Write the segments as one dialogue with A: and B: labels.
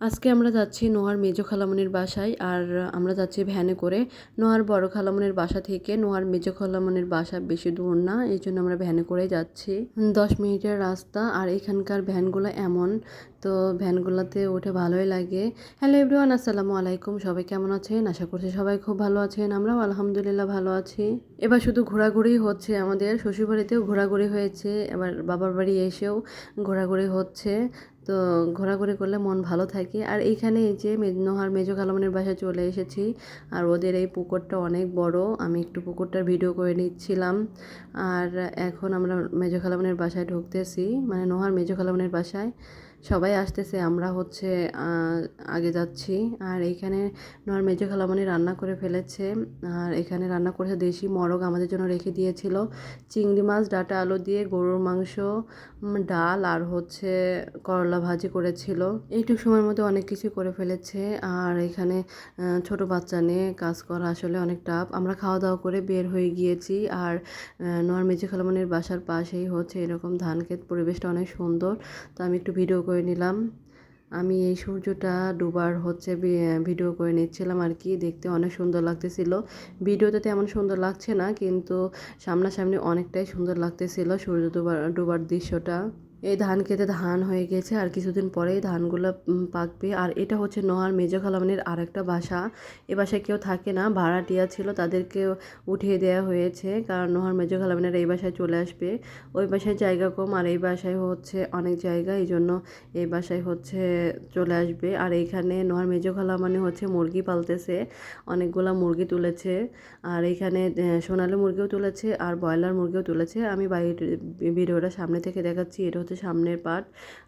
A: আজকে আমরা যাচ্ছি নোহার মেজো খালামনির বাসায় আর আমরা যাচ্ছি ভ্যানে করে। নোহার বড় খালামনির বাসা থেকে। নোহার মেজো খালামনির বাসা বেশি দূর না, এই জন্য আমরা ভ্যানে করে যাচ্ছি। দশ মিনিটের রাস্তা আর এখানকার ভ্যানগুলো এমন, তো ভ্যানগুলোতে উঠে ভালোই লাগে। হ্যালো এভরিওয়ান, আসসালামু আলাইকুম। সবাই কেমন আছেন? আশা করছি সবাই খুব ভালো আছেন। আমরাও আলহামদুলিল্লাহ ভালো আছি। এবার শুধু ঘোরাঘুরি হচ্ছে আমাদের। শ্বশুরবাড়িতেও ঘোরাঘুরি হয়েছে। এবার বাবার বাড়ি এসেও ঘোরাঘুরি হচ্ছে। তো ঘোরাঘুরি করলে মন ভালো থাকে। আর এইখানে এই যে নোহার মেজো খালামনের বাসায় চলে এসেছি। আর ওদের এই পুকুরটা অনেক বড়। আমি একটু পুকুরটার ভিডিও করে নিচ্ছিলাম। আর এখন আমরা মেজো খালামনের বাসায় ঢুকতেছি। মানে নোহার মেজো খালামনের বাসায়। সবাই আসতেছে, আমরা হচ্ছে আগে যাচ্ছি। আর এইখানে নোয়ার মেজো খালামনি রান্না করে ফেলেছে। আর এখানে রান্না করেছে দেশি মরগ আমাদের জন্য রেখে দিয়েছিল। চিংড়ি মাছ, ডাটা আলু দিয়ে গরুর মাংস ডাল আর হচ্ছে করলা ভাজি করেছিল। এইটুক সময়ের মধ্যে অনেক কিছু করে ফেলেছে। আর এখানে ছোট বাচ্চা নিয়ে কাজ করা আসলে অনেক টাফ। আমরা খাওয়া দাওয়া করে বের হয়ে গিয়েছি। আর নোয়ার মেজো খালামনির বাসার পাশেই হচ্ছে এরকম ধান ক্ষেত পরিবেশটা অনেক সুন্দর। তো আমি একটু ভিডিও করে নিলাম। আমি এই সূর্যটা ডুবার হচ্ছে ভিডিও করে নিচ্ছিলাম আর কি, দেখতে অনেক সুন্দর লাগতেছিল। ভিডিওতে তেমন সুন্দর লাগছে না, কিন্তু সামনাসামনি অনেকটাই সুন্দর লাগতেছিল সূর্য ডুবার ডুবার দৃশ্যটা। এই ধান খেতে ধান হয়ে গেছে আর কিছুদিন পরেই ধানগুলো পাকবে। আর এটা হচ্ছে নোয়ার মেজো খালামনির আরেকটা বাসা। এ বাসায় কেউ থাকে না, ভাড়াটিয়া ছিল তাদেরকে উঠিয়ে দেওয়া হয়েছে, কারণ নোহার মেজো খালামনির এই বাসায় চলে আসবে। ওই বাসায় জায়গা কম, আর এই বাসায় হচ্ছে অনেক জায়গা, এই জন্য এই বাসায় হচ্ছে চলে আসবে। আর এইখানে নোহার মেজো খালামানি হচ্ছে মুরগি পালতেছে, অনেকগুলা মুরগি তুলেছে। আর এইখানে সোনালি মুরগিও তুলেছে, আর ব্রয়লার মুরগিও তুলেছে। আমি বাইরে ভিডিওটা সামনে থেকে দেখাচ্ছি, এটা হচ্ছে সামনের পাট।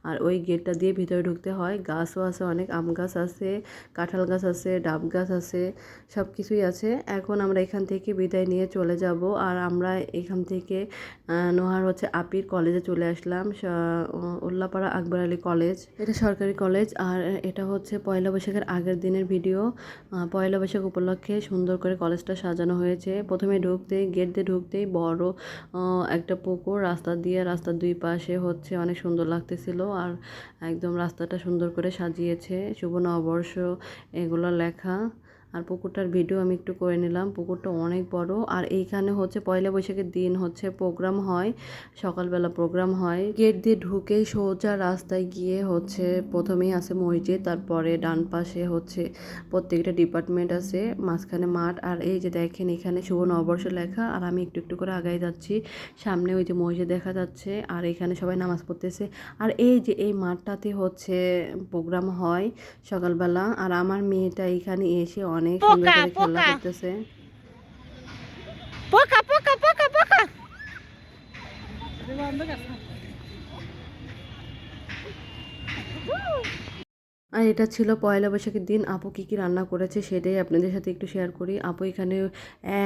A: আর ওই গেটটা দিয়ে ভিতরে ঢুকতে হয়। গাছও আছে, অনেক আম গাছ আছে, কাঁঠাল গাছ আছে, ডাব গাছ আছে সব কিছুই আছে। এখন আমরা এখান থেকে বিদায় নিয়ে চলে যাব। আর আমরা এখান থেকে নোহার হচ্ছে আপির কলেজে চলে আসলাম। উল্লাপাড়া আকবর আলী কলেজ। এটা সরকারি কলেজ। আর এটা হচ্ছে পয়লা বৈশাখের আগের দিনের ভিডিও। পয়লা বৈশাখ উপলক্ষে সুন্দর করে কলেজটা সাজানো হয়েছে। প্রথমে ঢুকতেই, গেট দিয়ে ঢুকতেই বড় একটা পুকুর। রাস্তা দিয়ে রাস্তার দুই পাশে হচ্ছে কাছে অনেক সুন্দর লাগতেছিল আর একদম রাস্তাটা সুন্দর করে সাজিয়েছে। শুভ নববর্ষ এগুলো লেখা। আর পুকুরটার ভিডিও আমি একটু করে নিলাম। পুকুরটা অনেক বড়। আর এইখানে হচ্ছে পয়লা বৈশাখের দিন হচ্ছে প্রোগ্রাম হয়, সকালবেলা প্রোগ্রাম হয়। গেট দিয়ে ঢুকেই সোজা রাস্তায় গিয়ে হচ্ছে প্রথমেই আছে মসজিদ, তারপরে ডান পাশে হচ্ছে প্রত্যেকটা ডিপার্টমেন্ট আছে, মাঝখানে মাঠ। আর এই যে দেখেন এখানে শুভ নববর্ষ লেখা। আর আমি একটু একটু করে আগাই যাচ্ছি। সামনে ওই যে মসজিদ দেখা যাচ্ছে। আর এখানে সবাই নামাজ পড়তেছে। আর এই যে এই মাঠটাতে হচ্ছে প্রোগ্রাম হয় সকালবেলা। আর আমার মেয়েটা এখানে এসে অনেক সুন্দর করে খেলা করতেছে।
B: পোকা পোকা পোকা পোকা।
A: আর এটা ছিল পয়লা বৈশাখের দিন। আপু কী কী রান্না করেছে সেটাই আপনাদের সাথে একটু শেয়ার করি। আপু এখানে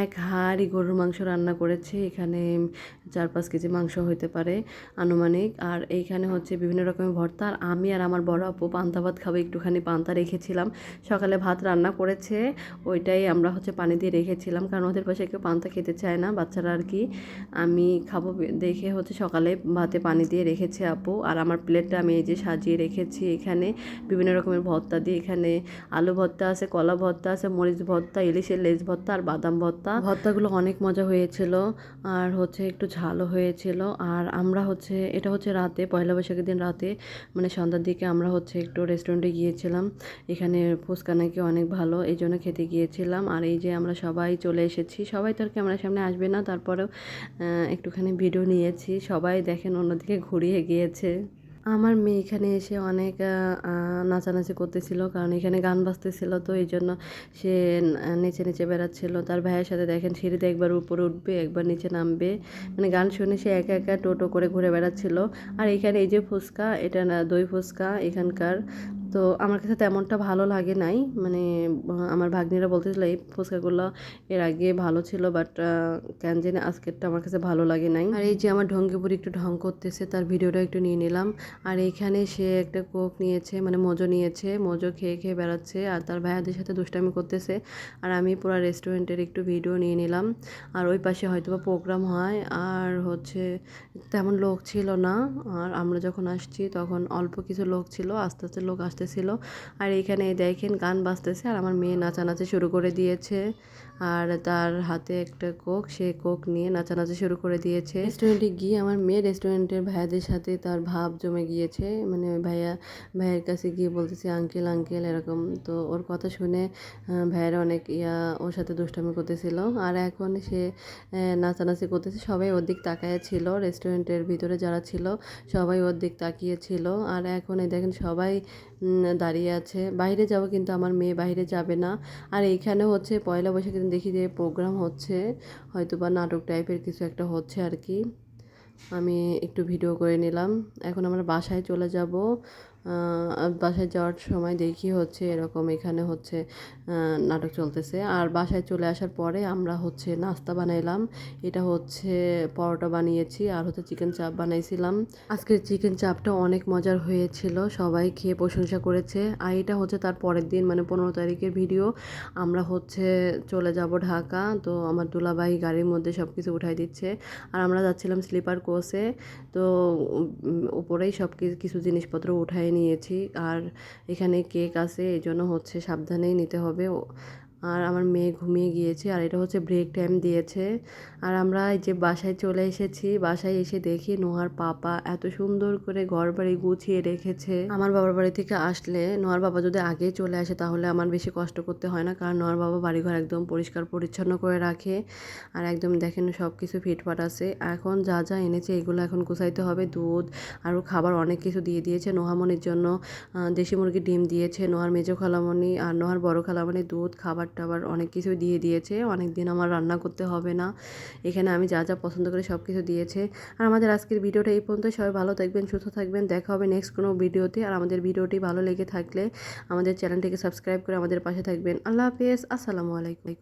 A: এক হাড়ি গরুর মাংস রান্না করেছে। এখানে চার পাঁচ কেজি মাংস হতে পারে আনুমানিক। আর এইখানে হচ্ছে বিভিন্ন রকমের ভর্তা। আর আমি আর আমার বড় আপু পান্তা ভাত খাব, একটুখানি পান্তা রেখেছিলাম। সকালে ভাত রান্না করেছে, ওইটাই আমরা হচ্ছে পানি দিয়ে রেখেছিলাম। কারণ ওদের পাশে কেউ পান্তা খেতে চায় না, বাচ্চারা আর কি। আমি খাব দেখে হচ্ছে সকালে ভাতে পানি দিয়ে রেখেছে আপু। আর আমার প্লেটটা আমি এই যে সাজিয়ে রেখেছি এখানে। বিভিন্ন রকমের ভর্তা দিয়ে এখানে আলু ভর্তা আছে, কলা ভর্তা আছে, মরিচ ভর্তা, ইলিশের লেজ ভর্তা আর বাদাম ভর্তা। ভর্তাগুলো অনেক মজা হয়েছিল আর হচ্ছে একটু ঝালও হয়েছিল। আর আমরা হচ্ছে, এটা হচ্ছে রাতে, পয়লা বৈশাখের দিন রাতে মানে সন্ধ্যার দিকে আমরা হচ্ছে একটু রেস্টুরেন্টে গিয়েছিলাম। এখানে ফুচকা নাকি অনেক ভালো, এই জন্য খেতে গিয়েছিলাম। আর এই যে আমরা সবাই চলে এসেছি, সবাই তো আর ক্যামেরার সামনে আসবে না, তারপরেও একটুখানি ভিডিও নিয়েছি। সবাই দেখেন অন্যদিকে ঘুরিয়ে গিয়েছে। আমার মেয়ে এখানে এসে অনেক নাচানাচি করতেছিল, কারণ এখানে গান বাজতেছিল, তো এই জন্য সে নিচে নিচে বেড়াচ্ছিল। তার ভাইয়ের সাথে দেখেন সিঁড়িতে একবার উপরে উঠবে, একবার নিচে নামবে। মানে গান শুনে সে একা একা টোটো করে ঘুরে বেড়াচ্ছিল। আর এখানে এই যে ফুচকা, এটা না দই ফুচকা, এখানকার তো আমার কাছে তেমনটা ভালো লাগে নাই। মানে আমার ভাগ্নিরা বলতেছিল এই ফুচকাগুলো এর আগে ভালো ছিল বাট কেন জানি আজকেরটা আমার কাছে ভালো লাগে নাই। আর এই যে আমার ঢঙ্গিপুরি একটু ঢং করতেছে, তার ভিডিওটা একটু নিয়ে নিলাম। আর এইখানে সে একটা কোক নিয়েছে মানে মজো নিয়েছে, মজো খেয়ে খেয়ে বেড়াচ্ছে, আর তার ভাইয়াদের সাথে দুষ্টামি করতেছে। আর আমি পুরো রেস্টুরেন্টের একটু ভিডিও নিয়ে নিলাম। আর ওই পাশে হয়তো বা প্রোগ্রাম হয়, আর হচ্ছে তেমন লোক ছিল না। আর আমরা যখন আসছি, তখন অল্প কিছু লোক ছিল, আস্তে আস্তে লোক আসতে আসতেছিল আর এখানে দেখেন গান বাজতেছে আর আমার মেয়ে নাচানাচি শুরু করে দিয়েছে। আর তার হাতে একটা কোক, সে কোক নিয়ে নাচানাচি শুরু করে দিয়েছে। রেস্টুরেন্টে গিয়ে আমার মেয়ে রেস্টুরেন্টের ভাইয়াদের সাথে তার ভাব জমে গিয়েছে। মানে ভাইয়া, ভাইয়ের কাছে গিয়ে বলতেছে, আঙ্কেল আঙ্কেল, এরকম। তো ওর কথা শুনে ভাইয়েরা অনেক ইয়া, ওর সাথে দুষ্টামি করতেছিল। আর এখন সে নাচানাচি করতেছে। সবাই ওর দিক তাকায় ছিল। রেস্টুরেন্টের ভিতরে যারা ছিল, সবাই ওর দিক তাকিয়েছিল আর এখন এই দেখেন সবাই দাঁড়িয়ে আছে। বাইরে যাব কিন্তু আমার মেয়ে বাইরে যাবে না। আর এইখানে হচ্ছে পয়লা বৈশাখের দেখি যে প্রোগ্রাম হচ্ছে হয়তো বা নাটক টাইপের কিছু একটা হচ্ছে আর কি। আমি একটু ভিডিও করে নিলাম। এখন আমরা বাসায় চলে যাব। বাসায় যাওয়ার সময় দেখি হচ্ছে এরকম এখানে হচ্ছে নাটক চলতেছে। আর বাসায় চলে আসার পরে আমরা হচ্ছে নাস্তা বানাইলাম। এটা হচ্ছে পরোটা বানিয়েছি আর হচ্ছে চিকেন চাপ বানাইছিলাম। আজকের চিকেন চাপটা অনেক মজার হয়েছিল, সবাই খেয়ে প্রশংসা করেছে। আর এটা হচ্ছে তার পরের দিন মানে পনেরো তারিখের ভিডিও। আমরা হচ্ছে চলে যাব ঢাকা, তো আমার দুলাভাই গাড়ির মধ্যে সব কিছু উঠাই দিচ্ছে। আর আমরা যাচ্ছিলাম স্লিপার কোচে, তো উপরেই সব কিছু জিনিসপত্র উঠাই নিয়েছি। আর এখানে কেক আছে এই জন্য হচ্ছে সাবধানেই নিতে হবে। আর আমার মেয়ে ঘুমিয়ে গিয়েছে আর এটা হচ্ছে ব্রেক টাইম দিয়েছে। আর আমরা এই যে বাসায় চলে এসেছি, বাসায় এসে দেখি নোহার পাপা এত সুন্দর করে ঘর বাড়ি গুছিয়ে রেখেছে। আমার বাবার বাড়ি থেকে আসলে নোহার বাবা যদি আগেই চলে আসে তাহলে আমার বেশি কষ্ট করতে হয় না, কারণ নোহার বাবা বাড়িঘর একদম পরিষ্কার পরিচ্ছন্ন করে রাখে। আর একদম দেখেন সব কিছু ফিটফাট আছে। এখন যা যা এনেছে এগুলো এখন গুছাইতে হবে, দুধ আরও খাবার অনেক কিছু দিয়ে দিয়েছে নোহামনির জন্য। দেশি মুরগির ডিম দিয়েছে, নোহার মেজো খালামণি আর নোহার বড় খালামণি দুধ, খাবার টাবার অনেক কিছু দিয়ে দিয়েছে। অনেক দিন আমার রান্না করতে হবে না। এখানে আমি যা যা পছন্দ করে সব কিছু দিয়েছে। আর আমাদের আজকের ভিডিওটা এই পর্যন্ত। সবাই ভালো থাকবেন, সুস্থ থাকবেন। দেখা হবে নেক্সট কোনো ভিডিওতে। আর আমাদের ভিডিওটি ভালো লেগে থাকলে আমাদের চ্যানেলটিকে সাবস্ক্রাইব করে আমাদের পাশে থাকবেন। আল্লাহ হাফেজ। আসসালামু আলাইকুম।